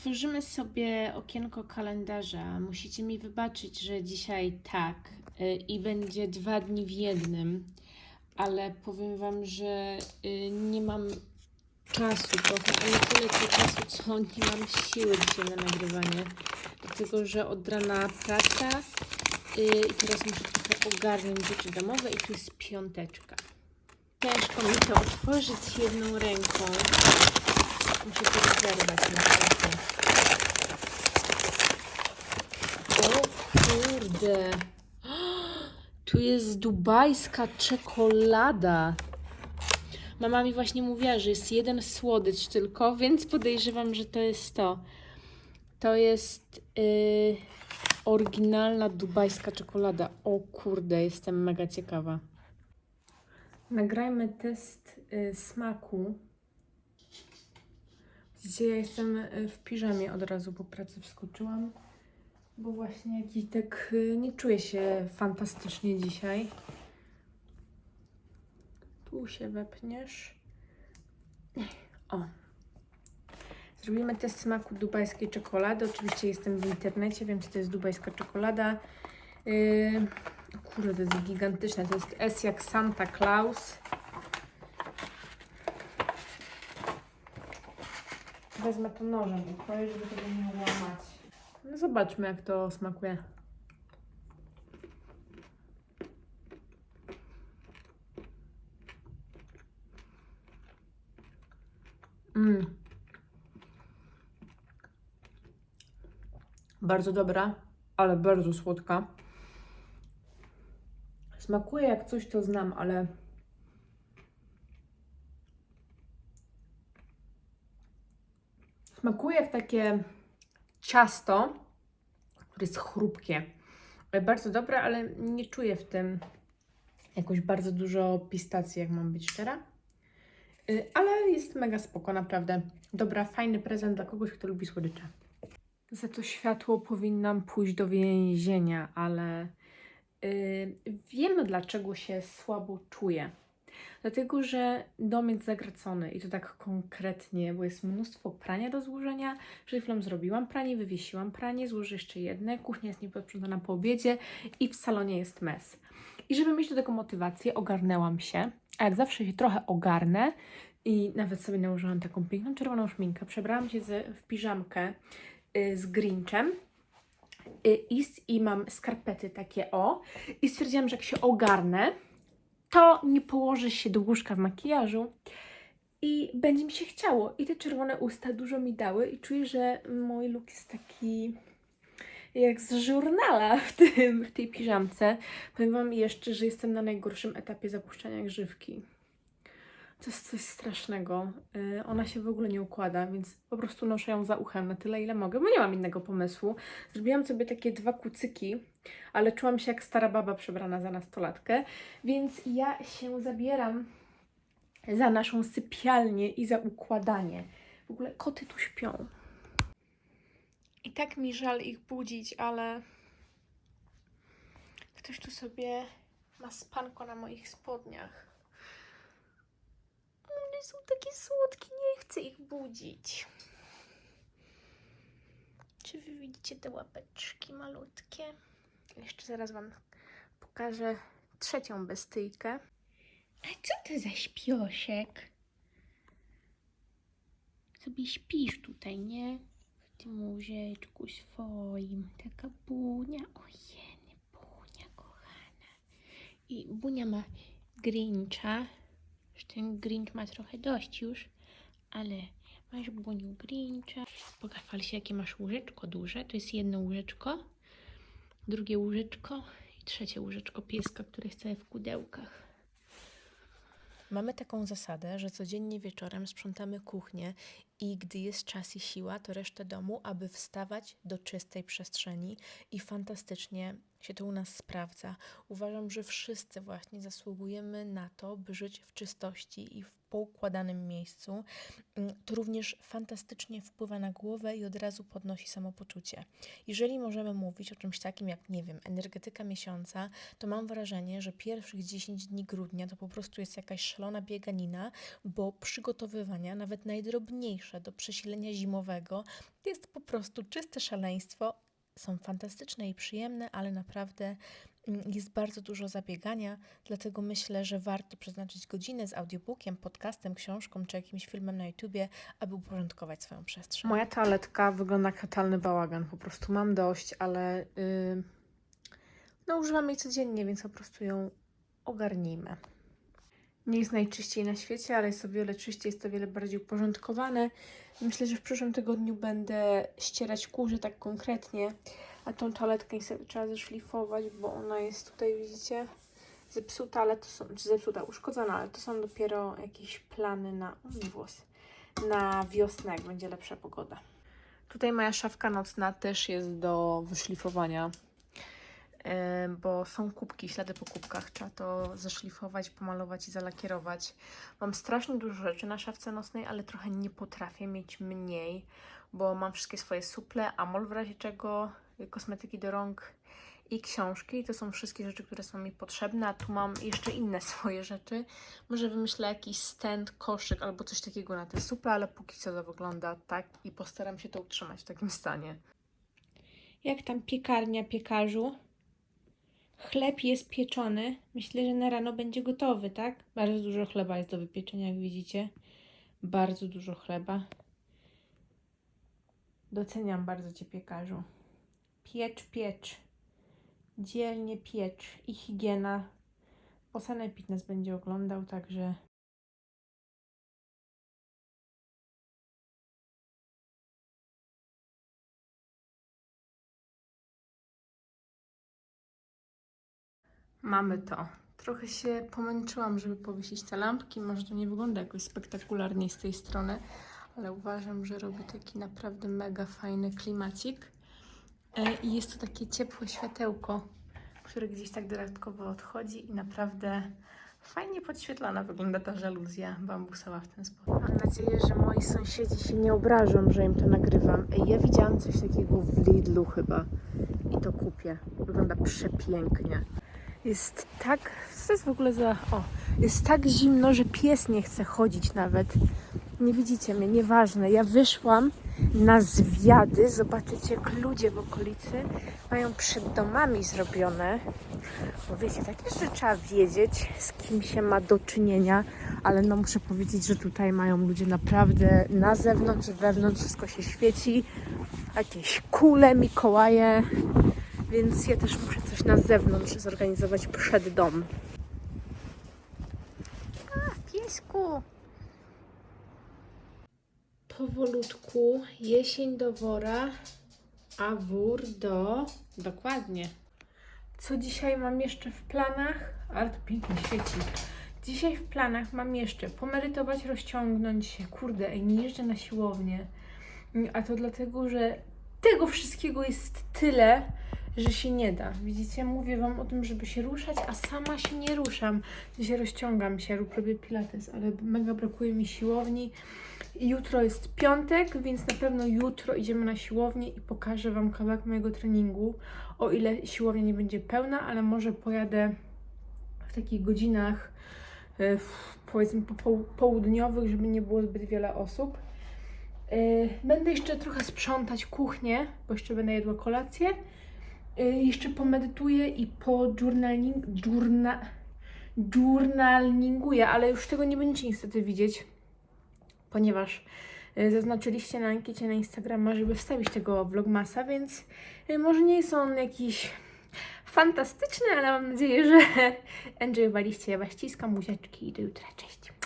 otworzymy sobie okienko kalendarza. Musicie mi wybaczyć, że dzisiaj tak y, i będzie dwa dni w jednym, ale powiem Wam, że y, nie mam czasu trochę, ale tyle co czasu, co nie mam siły dzisiaj na nagrywanie. Dlatego, że od rana praca y, i teraz muszę trochę ogarnąć rzeczy domowe i tu jest piąteczka. Ciężko mi to otworzyć jedną ręką. Muszę to rozerwać niestety. O kurde. Tu jest dubajska czekolada. Mama mi właśnie mówiła, że jest jeden słodycz tylko, więc podejrzewam, że to jest to. To jest yy, oryginalna dubajska czekolada. O kurde, jestem mega ciekawa. Nagrajmy test y, smaku. Widzicie, ja jestem y, w piżamie od razu po pracy wskoczyłam, bo właśnie jakiś tak y, nie czuję się fantastycznie dzisiaj. Tu się wepniesz. O. Zrobimy test smaku dubajskiej czekolady. Oczywiście jestem w internecie, wiem, co to jest dubajska czekolada. Yy, kurde, to jest gigantyczne. To jest S jak Santa Claus. Wezmę to nożem, ukroję, żeby tego nie łamać. No zobaczmy, jak to smakuje. Mm. Bardzo dobra, ale bardzo słodka. Smakuje jak coś, co znam, ale smakuje jak takie ciasto, które jest chrupkie. Bardzo dobre, ale nie czuję w tym jakoś bardzo dużo pistacji, jak mam być szczera. Y, Ale jest mega spoko, naprawdę. Dobra, fajny prezent dla kogoś, kto lubi słodycze. Za to światło powinnam pójść do więzienia, ale yy, wiemy dlaczego się słabo czuję. Dlatego, że dom jest zagracony i to tak konkretnie, bo jest mnóstwo prania do złożenia. Przed chwilą zrobiłam pranie, wywiesiłam pranie, złożę jeszcze jedne. Kuchnia jest nieposprzątana po obiedzie i w salonie jest mes. I żeby mieć do tego motywację, ogarnęłam się. A jak zawsze się trochę ogarnę i nawet sobie nałożyłam taką piękną czerwoną szminkę. Przebrałam się z, w piżamkę y, z Grinchem. Y, I, I mam skarpety takie o. I stwierdziłam, że jak się ogarnę, to nie położę się do łóżka w makijażu i będzie mi się chciało. I te czerwone usta dużo mi dały i czuję, że mój look jest taki jak z żurnala w, tym, w tej piżamce. Powiem Wam jeszcze, że jestem na najgorszym etapie zapuszczania grzywki. To jest coś strasznego. Yy, ona się w ogóle nie układa, więc po prostu noszę ją za uchem na tyle, ile mogę, bo nie mam innego pomysłu. Zrobiłam sobie takie dwa kucyki, ale czułam się jak stara baba przebrana za nastolatkę, więc ja się zabieram za naszą sypialnię i za układanie. W ogóle koty tu śpią. I tak mi żal ich budzić, ale ktoś tu sobie ma spanko na moich spodniach. One są takie słodkie, nie chcę ich budzić. Czy wy widzicie te łapeczki malutkie? Jeszcze zaraz wam pokażę trzecią bestyjkę. A co to za śpioszek? Sobie śpisz tutaj, nie? W tym łóżeczku swoim. Taka bunia. Ojej, bunia kochana. I bunia ma Grincha. Że ten Grinch ma trochę dość już, ale masz buniu Grincha. Pochwal się, jakie masz łóżeczko duże. To jest jedno łóżeczko, drugie łóżeczko i trzecie łóżeczko pieska, które całe w kudełkach. Mamy taką zasadę, że codziennie wieczorem sprzątamy kuchnię i gdy jest czas i siła, to resztę domu, aby wstawać do czystej przestrzeni i fantastycznie się to u nas sprawdza. Uważam, że wszyscy właśnie zasługujemy na to, by żyć w czystości i w poukładanym miejscu. Mm, To również fantastycznie wpływa na głowę i od razu podnosi samopoczucie. Jeżeli możemy mówić o czymś takim jak, nie wiem, energetyka miesiąca, to mam wrażenie, że pierwszych 10 dni grudnia to po prostu jest jakaś szalona bieganina, bo przygotowywania nawet najdrobniejszych najgorsze do przesilenia zimowego. Jest po prostu czyste szaleństwo. Są fantastyczne i przyjemne, ale naprawdę mm, jest bardzo dużo zabiegania, dlatego myślę, że warto przeznaczyć godzinę z audiobookiem, podcastem, książką czy jakimś filmem na YouTubie, aby uporządkować swoją przestrzeń. Moja toaletka wygląda jak totalny bałagan. Po prostu mam dość, ale yy, no używam jej codziennie, więc po prostu ją ogarnijmy. Nie jest najczyściej na świecie, ale jest o wiele czyściej, jest o wiele bardziej uporządkowane. Myślę, że w przyszłym tygodniu będę ścierać kurze tak konkretnie, a tą toaletkę niestety trzeba zeszlifować, bo ona jest tutaj, widzicie, zepsuta, ale to są, czy zepsuta, uszkodzona, ale to są dopiero jakieś plany na, włos, na wiosnę, jak będzie lepsza pogoda. Tutaj moja szafka nocna też jest do wyszlifowania, bo są kubki, ślady po kubkach. Trzeba to zaszlifować, pomalować i zalakierować. Mam strasznie dużo rzeczy na szafce nocnej, ale trochę nie potrafię mieć mniej, bo mam wszystkie swoje suple, amol w razie czego, kosmetyki do rąk i książki. I to są wszystkie rzeczy, które są mi potrzebne, a tu mam jeszcze inne swoje rzeczy. Może wymyślę jakiś stand, koszyk albo coś takiego na te suple, ale póki co to wygląda tak i postaram się to utrzymać w takim stanie. Jak tam piekarnia piekarzu? Chleb jest pieczony. Myślę, że na rano będzie gotowy, tak? Bardzo dużo chleba jest do wypieczenia, jak widzicie. Bardzo dużo chleba. Doceniam bardzo Cię, piekarzu. Piecz, piecz. Dzielnie piecz. I higiena. Bo sanepid nas będzie oglądał, także... Mamy to. Trochę się pomęczyłam, żeby powiesić te lampki. Może to nie wygląda jakoś spektakularnie z tej strony, ale uważam, że robi taki naprawdę mega fajny klimacik. E, I jest to takie ciepłe światełko, które gdzieś tak dodatkowo odchodzi i naprawdę fajnie podświetlana wygląda ta żaluzja bambusowa w ten sposób. Mam nadzieję, że moi sąsiedzi się nie obrażą, że im to nagrywam. Ja widziałam coś takiego w Lidlu chyba i to kupię. Wygląda przepięknie. Jest tak. Co jest w ogóle za. O, jest tak zimno, że pies nie chce chodzić nawet. Nie widzicie mnie, nieważne. Ja wyszłam na zwiady. Zobaczycie, jak ludzie w okolicy mają przed domami zrobione. Bo wiecie, takie rzeczy trzeba wiedzieć, z kim się ma do czynienia, ale no muszę powiedzieć, że tutaj mają ludzie naprawdę na zewnątrz, wewnątrz wszystko się świeci. Jakieś kule, Mikołaje. Więc ja też muszę coś na zewnątrz zorganizować przed dom. A, piesku! Powolutku, jesień do wora, a wór do... Dokładnie. Co dzisiaj mam jeszcze w planach? Ale to pięknie świeci. Dzisiaj w planach mam jeszcze pomedytować, rozciągnąć się. Kurde, ej, nie jeżdżę na siłownię. A to dlatego, że tego wszystkiego jest tyle, że się nie da. Widzicie, mówię Wam o tym, żeby się ruszać, a sama się nie ruszam. Dzisiaj rozciągam się lub robię pilates, ale mega brakuje mi siłowni. Jutro jest piątek, więc na pewno jutro idziemy na siłownię i pokażę Wam kawałek mojego treningu. O ile siłownia nie będzie pełna, ale może pojadę w takich godzinach e, powiedzmy po, po, południowych, żeby nie było zbyt wiele osób. E, Będę jeszcze trochę sprzątać kuchnię, bo jeszcze będę jadła kolację. E, Jeszcze pomedytuję i po journaling, journa, ale już tego nie będziecie niestety widzieć, ponieważ e, zaznaczyliście na ankiecie na Instagrama, żeby wstawić tego vlogmasa, więc e, może nie jest on jakiś fantastyczny, ale mam nadzieję, że enjoyowaliście. Ja Was ściskam, buziaczki i do jutra. Cześć!